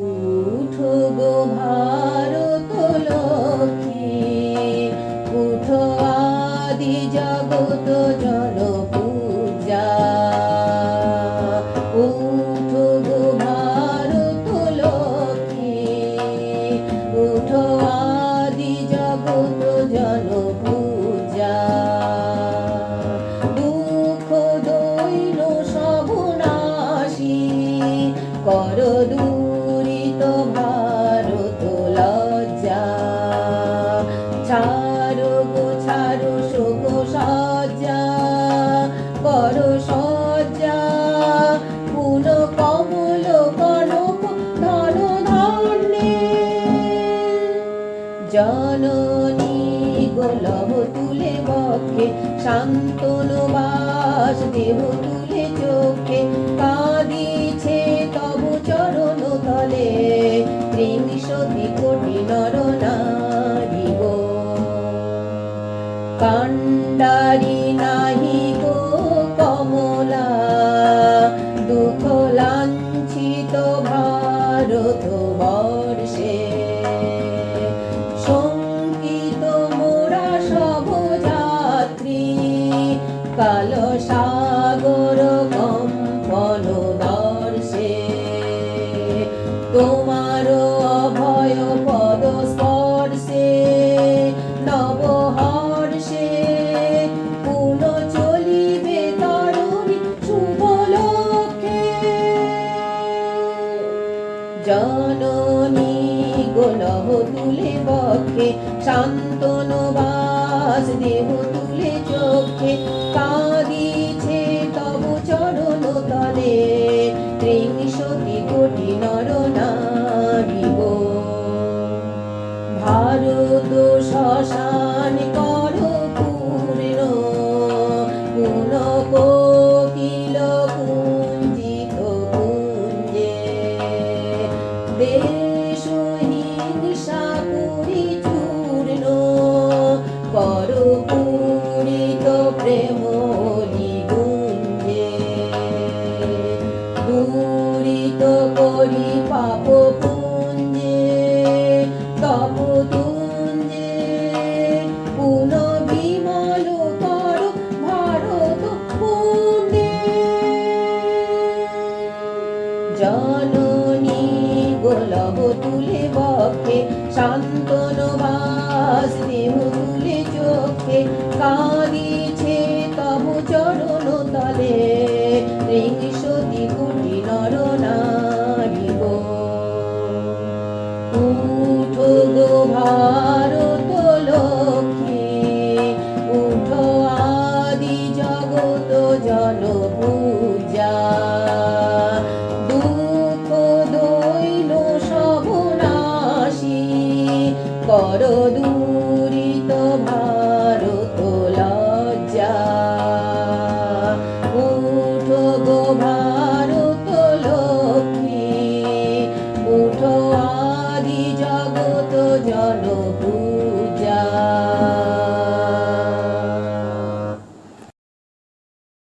Oh. জননী গোলভ তুলে বক্ষে, শান্তনু বাস দেহ তুলে চোখে, কাঁদিছে তব চরণ তলে ত্রিংশতি কোটি নর নারী গো। কাণ্ডারি নাহি গো কমলা, দুঃখ লাঞ্ছিত ভারত বর্ষে। কাল সাগর কম্পন দর্শে তোমার অভয় পদ স্পর্শে নব হর্ষে পুন চলিবে তরুণী শুভ লক্ষ্যে। জননী গোলভ তুলে বক্ষে, শান্তনু বাস দেহ তুলে চোখে কাঁদিছে তব চরণ তলে। ত্রিংশতি কোটি নর নারী ভারত শ্মশান কর প্রেম গুঞ্জে করি পাপ পুঞ্জে তপ তুঞ্জে পুন বিমল কর জননী গোলভ তুলে বক্ষে, শান্তন বাস দেহ তুলে চোখে কাঁদিছে দূরিত ভাব